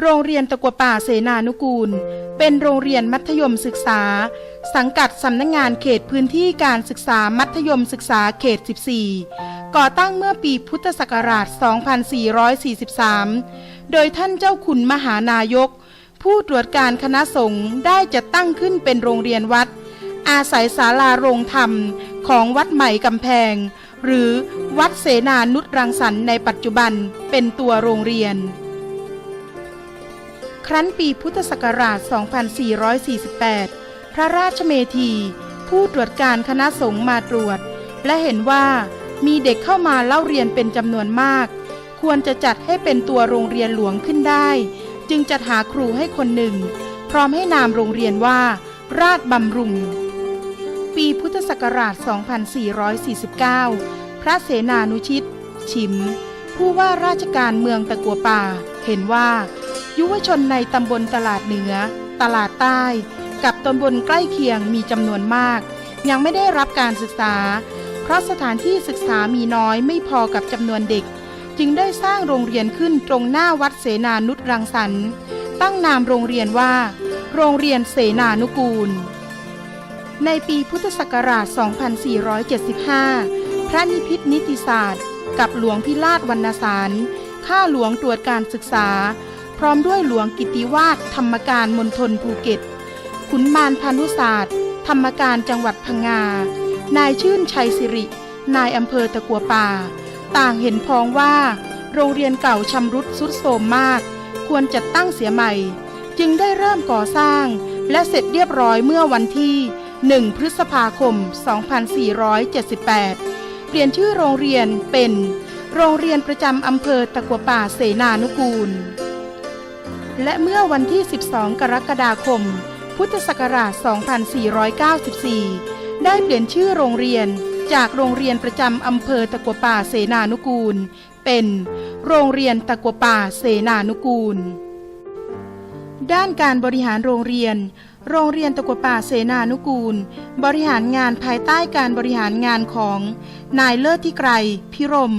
โรงเรียนตะกัวป่าเสนานุกูล เป็นโรงเรียนมัธยมศึกษา สังกัดสำนักงงานเขตพื้นที่การศึกษามัธยมศึกษาเขต 14 ก่อตั้งเมื่อปีพุทธศักราช 2443 โดยท่านเจ้าคุณมหานายก ผู้ตรวจการคณะสงฆ์ได้จัดตั้งขึ้นเป็นโรงเรียนวัด อาศัยศาลาโรงธรรมของวัดใหม่กำแพง หรือวัดเสนานุตรังสรรค์ในปัจจุบันเป็นตัวโรงเรียน ครั้นปีพุทธศักราช 2448 พระราชเมธี ผู้ตรวจการคณะสงฆ์มาตรวจ และเห็นว่ามีเด็กเข้ามาเล่าเรียนเป็นจำนวนมาก ควรจะจัดให้เป็นตัวโรงเรียนหลวงขึ้นได้ จึงจัดหาครูให้คนหนึ่ง พร้อมให้นามโรงเรียนว่า ราชบำรุง ปีพุทธศักราช 2449 พระเสนานุชิตฉิม ผู้ว่าราชการเมืองตะกัวป่า เห็นว่า ยุวชนในตำบลตลาดเหนือ ตลาดใต้ กับตำบลใกล้เคียงมีจำนวนมาก ยังไม่ได้รับการศึกษา เพราะสถานที่ศึกษามีน้อยไม่พอกับจำนวนเด็ก จึงได้สร้างโรงเรียนขึ้นตรงหน้าวัดเสนานุตรังสรรค์ตั้งนามโรงเรียนว่า โรงเรียนเสนานุกูล ในปีพุทธศักราช 2475 พระนิพิษนิติศาสตร์ กับหลวงพิราชวรรณสาร ข้าหลวงตรวจการศึกษา พร้อมด้วยหลวงกิติวาสธรรมการมณฑลภูเก็ต ขุนมารพานุศาสตร์ ธรรมการจังหวัดพังงา นายชื่นชัยสิริ นายอำเภอตะกัวป่า ต่างเห็นพ้องว่า โรงเรียนเก่าชำรุดสุดโทรมมาก ควรจัดตั้งเสียใหม่ จึงได้เริ่มก่อสร้าง และเสร็จเรียบร้อยเมื่อวันที่ 1 พฤษภาคม 2478 เปลี่ยนชื่อโรงเรียนเป็นโรงเรียนประจำอำเภอตะกัวป่าเสนานุกูล และเมื่อวันที่ 12 กรกฎาคม พุทธศักราช 2494 ได้เปลี่ยนชื่อโรงเรียนจากโรงเรียนประจำอำเภอตะกัวป่าเสนานุกูล เป็นโรงเรียนตะกัวป่าเสนานุกูล ด้านการบริหารโรงเรียน โรงเรียนตะกัวป่าเสนานุกูล บริหารงานภายใต้การบริหารงานของนายเลิศที่ไกรพิรม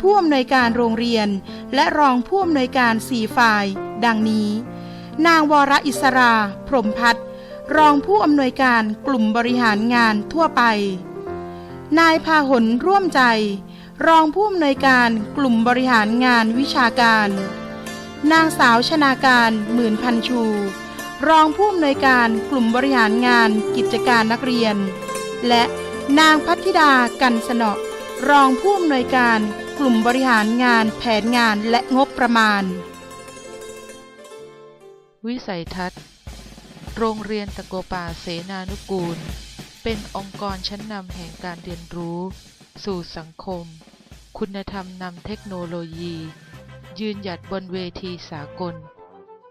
ผู้อำนวยการโรงเรียน และรองผู้อำนวยการสี่ฝ่าย ดังนี้ นางวรอิสรา พรหมพัฒน์รองผู้อำนวยการกลุ่มบริหารงานทั่วไป นายพาหนร่วมใจ รองผู้อำนวยการกลุ่มบริหารงานวิชาการ นางสาวชนาการหมื่นพันชู รองผู้อำนวยการกลุ่มบริหารงานกิจการนักเรียน และนางพัทธิดากันสนอ รองผู้อำนวยการกลุ่มบริหารงานแผนงานและงบประมาณ วิสัยทัศน์ โรงเรียนตะโกป่าเสนานุกูล เป็นองค์กรชั้นนำแห่งการเรียนรู้ สู่สังคม คุณธรรมนำเทคโนโลยี ยืนหยัดบนเวทีสากล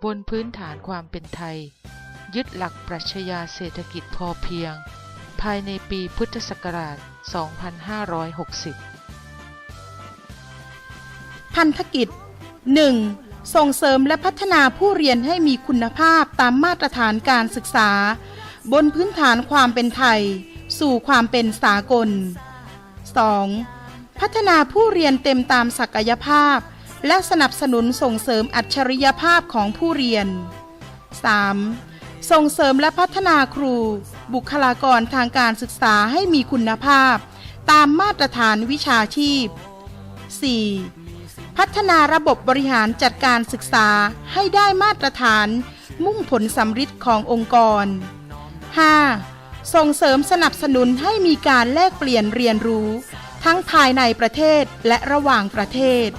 บนพื้นฐานความเป็นไทย ยึดหลักปรัชญาเศรษฐกิจพอเพียง ภายในปีพุทธศักราช 2560 พันธกิจ 1. ส่งเสริมและพัฒนาผู้เรียนให้มีคุณภาพตามมาตรฐานการศึกษา บนพื้นฐานความเป็นไทย สู่ความเป็นสากล 2. พัฒนาผู้เรียนเต็มตามศักยภาพ และสนับสนุนส่งเสริมอัจฉริยภาพของผู้เรียน 3. ส่งเสริมและพัฒนาครู บุคลากรทางการศึกษาให้มีคุณภาพ ตามมาตรฐานวิชาชีพ 4. พัฒนาระบบบริหารจัดการศึกษาให้ได้มาตรฐาน มุ่งผลสำฤทธิ์ขององค์กร 5. ส่งเสริมสนับสนุนให้มีการแลกเปลี่ยนเรียนรู้ ทั้งภายในประเทศและระหว่างประเทศ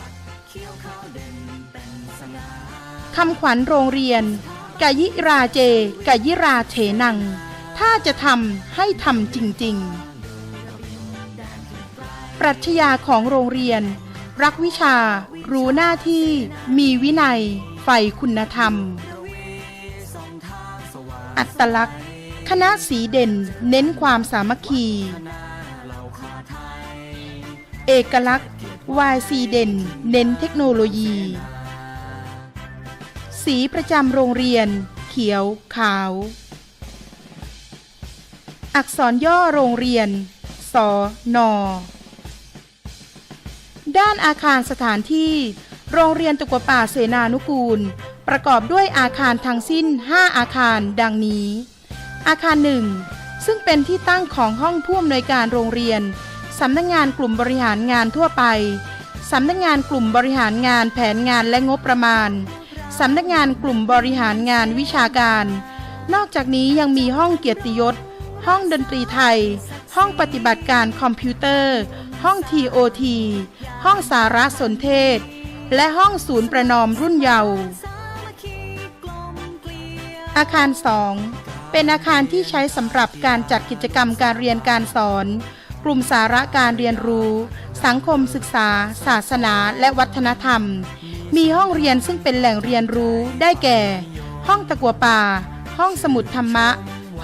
คำขวัญโรงเรียนกยิราเจกยิราเถนัง ถ้าจะทำให้ทำจริง ๆ ปรัชญาของโรงเรียน รักวิชา รู้หน้าที่ มีวินัย ใฝ่คุณธรรม อัตลักษณ์ คณะสีเด่นเน้นความสามัคคี เอกลักษณ์วายซีเด่น เน้นเทคโนโลยี สีประจำโรงเรียน เขียว ขาว อักษรย่อโรงเรียน สน ด้านอาคารสถานที่ โรงเรียนตะกัวป่าเสนานุกูล ประกอบด้วยอาคารทั้งสิ้น 5 อาคารดังนี้ อาคารหนึ่งซึ่งเป็นที่ตั้งของห้องผู้อำนวยการโรงเรียน สำนักงงานกลุ่มบริหารงานทั่วไป สำนักงงานกลุ่มบริหารงานแผนงานและงบประมาณ สำนักงานกลุ่มบริหารงานวิชาการ นอกจากนี้ยังมีห้องเกียรติยศ ห้องดนตรีไทย ห้องปฏิบัติการคอมพิวเตอร์ ห้อง TOT ห้องสารสนเทศ และห้องศูนย์ประนอมรุ่นเยาว์อาคาร 2 เป็นอาคารที่ใช้สำหรับการจัดกิจกรรมการเรียนการสอน กลุ่มสาระการเรียนรู้ สังคมศึกษา ศาสนาและวัฒนธรรม มีห้องเรียนซึ่งเป็นแหล่งเรียนรู้ได้แก่ ห้องตะกัวป่า ห้องสมุดธรรมะ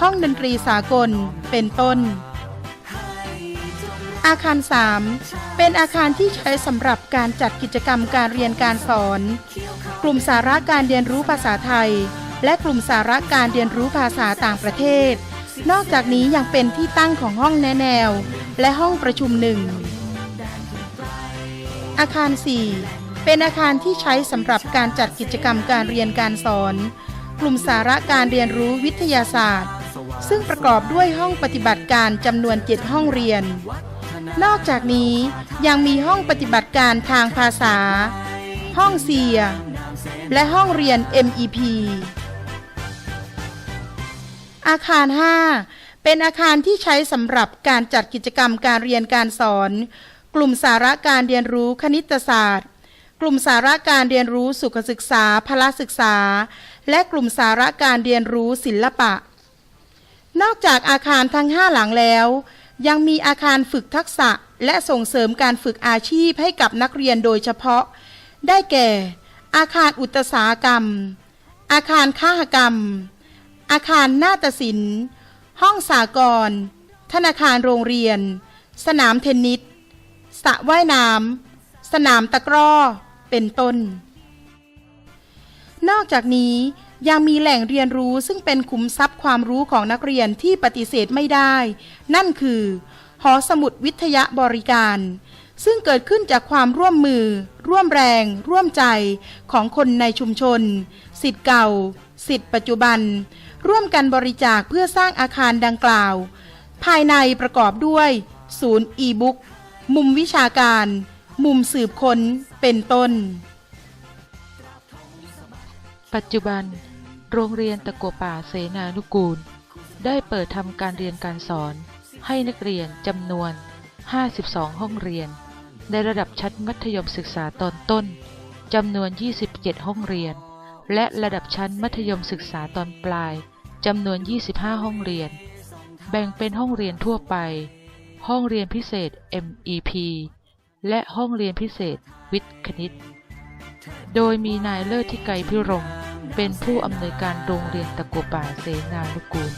ห้องดนตรีสากล เป็นต้น อาคาร 3 เป็นอาคารที่ใช้สำหรับการจัดกิจกรรมการเรียนการสอน กลุ่มสาระการเรียนรู้ภาษาไทย และกลุ่มสาระการเรียนรู้ภาษาต่างประเทศ นอกจากนี้ยังเป็นที่ตั้งของห้องแนแนว และห้องประชุมหนึ่งอาคาร 4 เป็นอาคารที่ใช้สำหรับการจัดกิจกรรมการเรียนการสอน กลุ่มสาระการเรียนรู้วิทยาศาสตร์ ซึ่งประกอบด้วยห้องปฏิบัติการจำนวน 7 ห้องเรียน นอกจากนี้ยังมีห้องปฏิบัติการทางภาษา ห้องเซีย และห้องเรียน MEP อาคาร 5 เป็นอาคารที่ใช้สำหรับการจัดกิจกรรมการเรียนการสอน กลุ่มสาระการเรียนรู้คณิตศาสตร์ กลุ่มสาระการเรียนรู้สุขศึกษาพละศึกษา และกลุ่มสาระการเรียนรู้ศิลปะ นอกจากอาคารทั้ง5หลังแล้ว ยังมีอาคารฝึกทักษะและส่งเสริมการฝึกอาชีพให้กับนักเรียนโดยเฉพาะ ได้แก่ อาคารอุตสาหกรรม อาคารค้าหกรรม อาคารนาฏศิลป์ ห้องสากร ธนาคารโรงเรียน สนามเทนนิสสระว่ายน้ำสนามตะกร้อ เป็นต้น นอกจากนี้ ยังมีแหล่งเรียนรู้ซึ่งเป็นขุมทรัพย์ความรู้ของนักเรียนที่ปฏิเสธไม่ได้ นั่นคือ หอสมุดวิทยาบริการ ซึ่งเกิดขึ้นจากความร่วมมือ ร่วมแรง ร่วมใจของคนในชุมชน สิทธิ์เก่า สิทธิ์ปัจจุบัน ร่วมกันบริจาคเพื่อสร้างอาคารดังกล่าว ภายในประกอบด้วย ศูนย์อีบุ๊กมุมวิชาการ มุมสืบค้น เป็นต้น ปัจจุบัน โรงเรียนตะกัวป่าเสนานุกูล ได้เปิดทำการเรียนการสอน ให้นักเรียนจำนวน 52 ห้องเรียน ในระดับชั้นมัธยมศึกษาตอนต้นจำนวน 27 ห้องเรียน และระดับชั้นมัธยมศึกษาตอนปลายจำนวน 25 ห้องเรียน แบ่งเป็นห้องเรียนทั่วไป ห้องเรียนพิเศษ MEP และห้องเรียนพิเศษวิทย์คณิต โดยมีนายเลิศที่ไกรพิรม เป็นผู้อำนวยการโรงเรียนตะกัวป่าเสนานุกูล